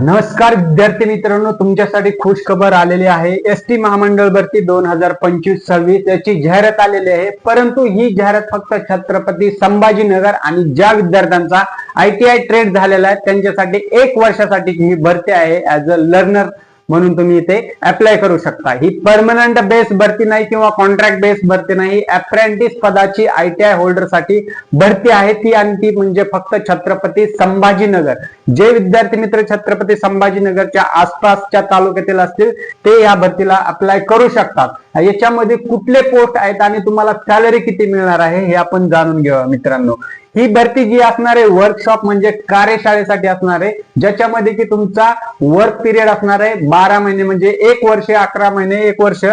नमस्कार विद्यार्थी मित्रांनो तुमच्यासाठी खुश खबर आलेली आहे. एस टी महामंडळ भरती दोन हजार पंचवीस सव्वीस याची जाहिरात आलेली आहे. परंतु ही जाहिरात फक्त छत्रपती संभाजीनगर आणि ज्या विद्यार्थ्यांचा आयटीआय ट्रेड झालेला आहे त्यांच्यासाठी एक वर्षासाठी ही भरती आहे. ऍज अ लर्नर म्हणून तुम्ही इथे अप्लाय करू शकता. ही परमनंट बेस भरती नाही किंवा कॉन्ट्रॅक्ट बेस भरती नाही. अप्रेंटिस पदाची आयटीआय होल्डरसाठी भरती आहे ती आणि ती म्हणजे फक्त छत्रपती संभाजीनगर. जे विद्यार्थी मित्र छत्रपती संभाजीनगरच्या आसपासच्या तालुक्यातील असतील ते या भरतीला अप्लाय करू शकतात. याच्यामध्ये कुठले पोस्ट आहेत आणि तुम्हाला सॅलरी किती मिळणार आहे हे आपण जाणून घेऊया मित्रांनो. ही भरती जी असणार आहे वर्कशॉप म्हणजे कार्यशाळेसाठी असणार आहे ज्याच्यामध्ये की तुमचा वर्क पिरियड असणार आहे बारा महिने म्हणजे एक वर्ष अकरा महिने एक वर्ष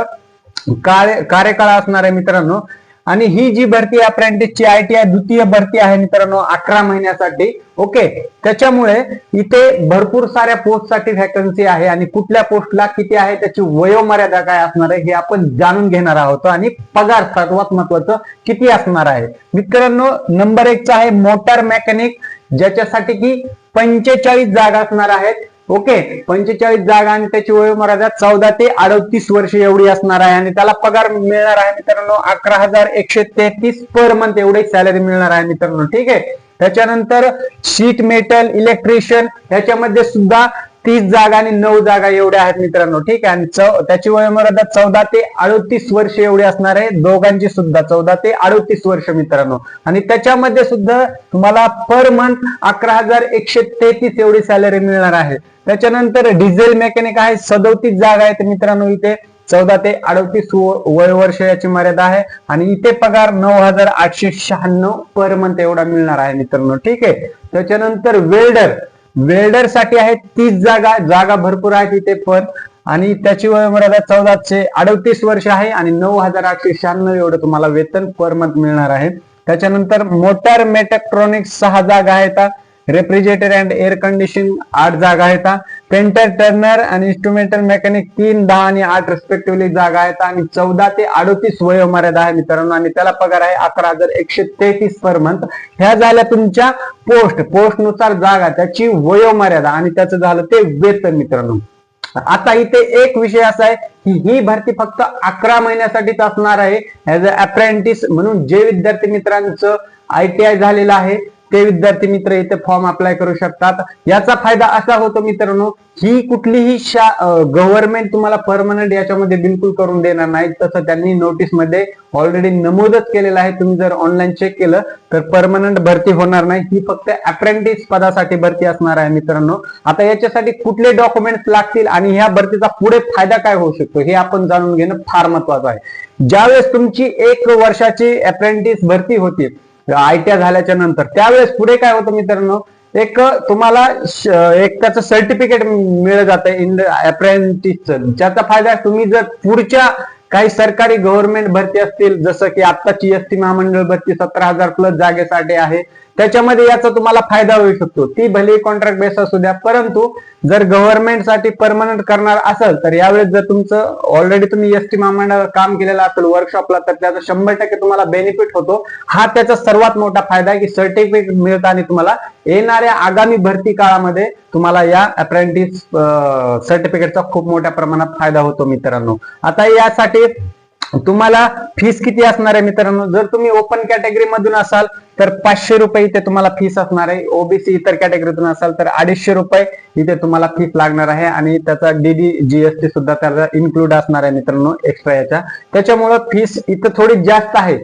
कार्य कार्यकाळ असणार आहे मित्रांनो. आणि ही जी भरती अप्रेंटिसची आय टी आय द्वितीय भरती आहे मित्रांनो अकरा महिन्यासाठी. ओके? त्याच्यामुळे इथे भरपूर साऱ्या पोस्टसाठी व्हॅकन्सी आहे आणि कुठल्या पोस्टला किती आहे त्याची वयोमर्यादा काय असणार आहे हे आपण जाणून घेणार आहोत. आणि पगार सर्वात महत्वाचं किती असणार आहे? मित्रांनो नंबर एकचा आहे मोटार मेकॅनिक ज्याच्यासाठी की पंचेचाळीस जागा असणार आहेत. ओके पंचेचाळीस जागा आणि त्याची वयोमर्यादा चौदा ते अडतीस वर्ष एवढी असणार आहे आणि त्याला पगार मिळणार आहे मित्रांनो अकरा हजार एकशे तेहतीस पर मंथ एवढी सॅलरी मिळणार आहे मित्रांनो ठीक आहे? त्याच्यानंतर शीट मेटल इलेक्ट्रिशियन ह्याच्यामध्ये सुद्धा तीस जागा आणि नऊ जागा एवढ्या आहेत मित्रांनो ठीक आहे? आणि त्याची वयोमर्यादा चौदा ते अडतीस वर्ष एवढी असणार आहे दोघांची सुद्धा चौदा ते अडतीस वर्ष मित्रांनो. आणि त्याच्यामध्ये सुद्धा तुम्हाला पर मंथ अकरा हजार एकशे तेहतीस एवढी सॅलरी मिळणार आहे. त्याच्यानंतर डिझेल मेकॅनिक आहे सदोतीस जागा आहेत मित्रांनो इथे. चौदा ते अडतीस वय वर्ष याची मर्यादा आहे. आणि इथे पगार नऊ हजार आठशे शहाण्णव पर मंथ एवढा मिळणार आहे मित्रांनो ठीक आहे? त्याच्यानंतर वेल्डर वेल्डरसाठी आहेत तीस जागा जागा भरपूर आहेत इथे पण. आणि त्याची वयोमर्यादा चौदाशे अडतीस वर्ष आहे आणि नऊ हजार आठशे शहाण्णव एवढं तुम्हाला वेतन पर मंथ मिळणार आहे. त्याच्यानंतर मोटार मेटॅक्ट्रॉनिक्स सहा जागा आहेत. रेफ्रिजरेटर अँड एअर कंडिशन आठ जागा आहेत. पेंटर टर्नर आणि इन्स्ट्रुमेंटल मेकॅनिक तीन दहा आणि आठ रेस्पेक्टिव्हली जागा आहेत. आणि चौदा ते अडतीस वयोमर्यादा आहे मित्रांनो. आणि त्याला पगार आहे अकरा हजार एकशे तेहतीस पर मंथ ह्या झाल्या तुमच्या पोस्ट पोस्टनुसार जागा त्याची वयोमर्यादा आणि त्याचं झालं ते वेतन मित्रांनो. आता इथे एक विषय असा आहे की ही भरती फक्त अकरा महिन्यासाठीच असणार आहे. ऍज अ अप्रेंटिस म्हणून जे विद्यार्थी मित्रांचं आयटीआय झालेलं आहे ते विद्यार्थी मित्र इथे फॉर्म अप्लाय करू शकतात. याचा फायदा असा होतो मित्रांनो ही कुठलीही शा गव्हर्नमेंट तुम्हाला परमनंट याच्यामध्ये बिलकुल करून देणार नाही. तसं त्यांनी नोटीसमध्ये ऑलरेडी नमूदच केलेलं आहे. तुम्ही जर ऑनलाईन चेक केलं तर परमनंट भरती होणार नाही. ही फक्त अप्रेंटिस पदासाठी भरती असणार आहे मित्रांनो. आता याच्यासाठी कुठले डॉक्युमेंट्स लागतील आणि ह्या भरतीचा पुढे फायदा काय होऊ शकतो हे आपण जाणून घेणं फार महत्वाचं आहे. ज्यावेळेस तुमची एक वर्षाची अप्रेंटिस भरती होती आयटीआय झाल्याच्यानंतर. त्यावेळेस पुढे काय होतं मित्रांनो? एक तुम्हाला एक त्याचं सर्टिफिकेट मिळत जातं इन अप्रेंटिसचं ज्याचा फायदा तुम्ही जर पुढच्या काही सरकारी गव्हर्नमेंट भरती असतील जसं की आत्ताची एस टी महामंडळ भरती सतरा हजार प्लस जागेसाठी आहे त्याच्यामध्ये याचा तुम्हाला फायदा होऊ शकतो. ती भले कॉन्ट्रॅक्ट बेस असू द्या परंतु जर गव्हर्नमेंटसाठी परमनंट करणार असेल तर यावेळेस जर तुमचं ऑलरेडी तुम्ही एस टी महामंडळ काम केलेलं असेल वर्कशॉपला तर त्याचा शंभर टक्के तुम्हाला बेनिफिट होतो. हा त्याचा सर्वात मोठा फायदा आहे की सर्टिफिकेट मिळतं आणि तुम्हाला येणाऱ्या आगामी भरती काळामध्ये तुम्हाला या अप्रेंटिस सर्टिफिकेटचा खूप मोठ्या प्रमाणात फायदा होतो मित्रांनो. आता यासाठी तुम्हाला फीस किती असणार आहे मित्रांनो? जर तुम्ही ओपन कॅटेगरी मधून असाल तर पाचशे रुपये इथे तुम्हाला फीस असणार आहे. ओबीसी इतर कॅटेगरीतून असाल तर अडीचशे रुपये इथे तुम्हाला फीस लागणार आहे. आणि त्याचा डीडी जीएसटी सुद्धा त्याचा इन्क्लूड असणार आहे मित्रांनो एक्स्ट्रा याच्या त्याच्यामुळं फीस इथं थोडी जास्त आहे.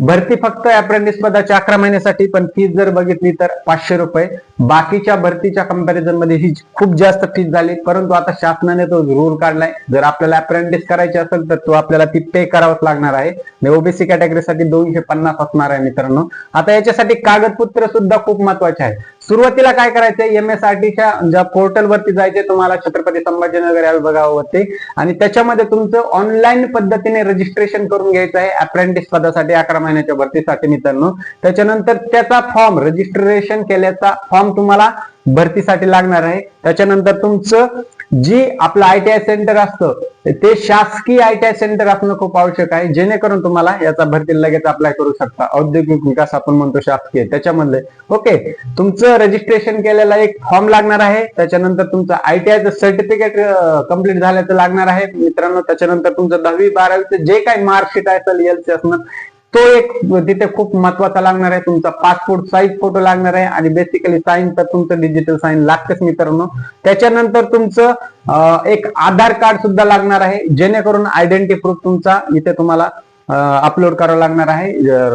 भरती फक्त अप्रेंटिस पदाच्या अकरा महिन्यासाठी पण फीस जर बघितली तर पाचशे रुपये. बाकीच्या भरतीच्या कंपॅरिझनमध्ये ही खूप जास्त फीस झाली. परंतु आता शासनाने तो रूल काढलाय. जर आपल्याला अप्रेंटिस करायची असेल तर तो आपल्याला ती पे करावंच लागणार आहे. ओबीसी कॅटेगरीसाठी दोनशे पन्नास असणार आहे मित्रांनो. आता याच्यासाठी कागदपत्र सुद्धा खूप महत्त्वाचे आहे. सुरुवातीला काय करायचंय एम एस आर टीच्या ज्या पोर्टलवरती जायचे तुम्हाला छत्रपती संभाजीनगर या विभागावरती. आणि त्याच्यामध्ये तुमचं ऑनलाईन पद्धतीने रजिस्ट्रेशन करून घ्यायचं आहे अप्रेंटिस पदासाठी अकरा महिन्याच्या भरतीसाठी मित्रांनो. त्याच्यानंतर त्याचा फॉर्म रजिस्ट्रेशन केल्याचा फॉर्म तुम्हाला भरतीसाठी लागणार आहे. त्याच्यानंतर तुमचं जी आपलं आयटीआय सेंटर असतं ते शासकीय आयटीआय सेंटर असणं खूप आवश्यक आहे. जेणेकरून तुम्हाला याचा भरती लगेच अप्लाय करू शकता. औद्योगिक विकास आपण म्हणतो शासकीय त्याच्यामधले. ओके तुमचं रजिस्ट्रेशन केलेला एक फॉर्म लागणार आहे. त्याच्यानंतर तुमचं आयटीआयचं सर्टिफिकेट कंप्लीट झाल्याचं लागणार आहे. मित्रांनो त्याच्यानंतर तुमचं दहावी बारावीचं जे काही मार्कशीट असेल एलसी असणं तो एक तिथे खूप महत्त्वाचा लागणार आहे तुमचा पासपोर्ट साईज फोटो लागणार आहे आणि बेसिकली साईन तर तुमचं डिजिटल साईन लागतेच मित्रांनो. त्याच्यानंतर तुमचं एक आधार कार्ड सुद्धा लागणार आहे जेणेकरून आयडेंटिटी प्रूफ तुमचा इथे तुम्हाला अपलोड करावं लागणार आहे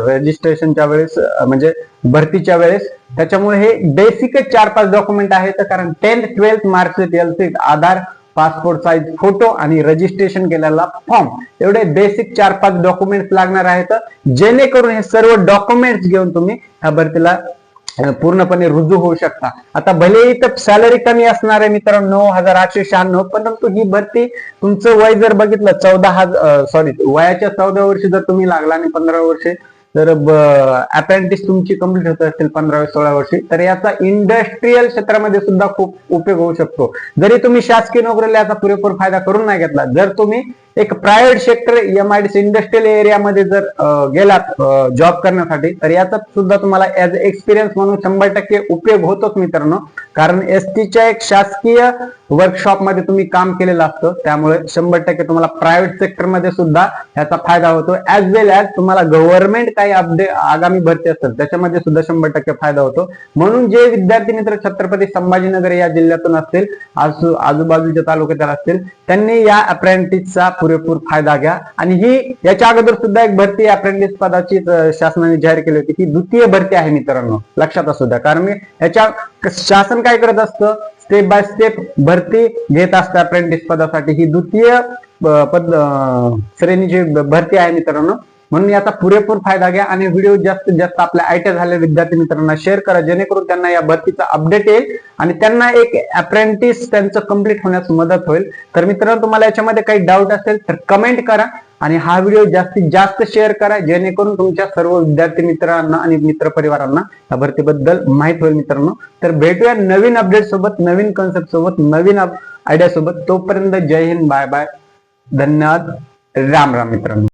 रजिस्ट्रेशनच्या वेळेस म्हणजे भरतीच्या वेळेस. त्याच्यामुळे हे बेसिकच चार पाच डॉक्युमेंट आहेत कारण टेन्थ ट्वेल्थ मार्कशीट एलसीट आधार पासपोर्ट साईज फोटो आणि रजिस्ट्रेशन केलेला फॉर्म एवढे बेसिक चार पाच डॉक्युमेंट्स लागणार आहेत. जेणेकरून हे सर्व डॉक्युमेंट्स घेऊन तुम्ही ह्या भरतीला पूर्णपणे रुजू होऊ शकता. आता भले इथं सॅलरी कमी असणार आहे मित्रांनो नऊ हजार आठशे शहाण्णव परंतु ही भरती तुमचं वय जर बघितलं चौदा हजार सॉरी वयाच्या चौदा वर्षी जर तुम्ही लागला आणि पंधरा वर्षे जर अप्रेंटिस तुमची कंप्लीट होत असतील पंधराव्या सोळा वर्षी तर याचा इंडस्ट्रीयल क्षेत्रामध्ये सुद्धा खूप उपयोग होऊ शकतो. जरी तुम्ही शासकीय नोकरीला याचा पुरेपूर फायदा करून नाही घेतला जर तुम्ही एक प्रायव्हेट सेक्टर एमआयडीसी इंडस्ट्रियल एरियामध्ये जर गेलात जॉब करण्यासाठी तर याचा सुद्धा तुम्हाला ऍज एक्सपिरियन्स म्हणून शंभर टक्के उपयोग होतोच मित्रांनो. कारण एस टीच्या एक शासकीय वर्कशॉपमध्ये तुम्ही काम केलेलं असतं. त्यामुळे शंभर टक्के तुम्हाला प्रायव्हेट सेक्टरमध्ये सुद्धा याचा फायदा होतो. ऍज वेल ऍज तुम्हाला गव्हर्नमेंट काही अपडेट आगामी भरती असतात त्याच्यामध्ये सुद्धा शंभर टक्के फायदा होतो. म्हणून जे विद्यार्थी मित्र छत्रपती संभाजीनगर या जिल्ह्यातून असतील आजू आजूबाजूच्या तालुक्यात असतील त्यांनी या अप्रेंटिसचा पुरेपूर फायदा घ्या. आणि ही याच्या अगोदर सुद्धा एक भरती अप्रेंटिस पदाची शासनाने जाहीर केली होती. ही द्वितीय भरती आहे मित्रांनो. लक्षात असू द्या. कारण याच्या शासन काय करत असतं? स्टेप बाय स्टेप भरती घेत असतं अप्रेंटिस पदासाठी. ही द्वितीय पद श्रेणीची भरती आहे मित्रांनो. म्हणून याचा पुरेपूर फायदा घ्या आणि व्हिडिओ जास्तीत जास्त आपल्या आयटी झालेल्या विद्यार्थी मित्रांना शेअर करा जेणेकरून त्यांना या भरतीचा अपडेट येईल आणि त्यांना एक अप्रेंटिस त्यांचं कंप्लीट होण्यास मदत होईल. तर मित्रांनो तुम्हाला याच्यामध्ये काही डाऊट असेल तर कमेंट करा आणि हा व्हिडिओ जास्तीत जास्त शेअर करा जेणेकरून तुमच्या सर्व विद्यार्थी मित्रांना आणि मित्रपरिवारांना या भरतीबद्दल माहीत होईल मित्रांनो. तर भेटूया नवीन अपडेट सोबत नवीन कॉन्सेप्ट सोबत नवीन आयडिया सोबत. तोपर्यंत जय हिंद बाय बाय धन्यवाद. राम राम मित्रांनो.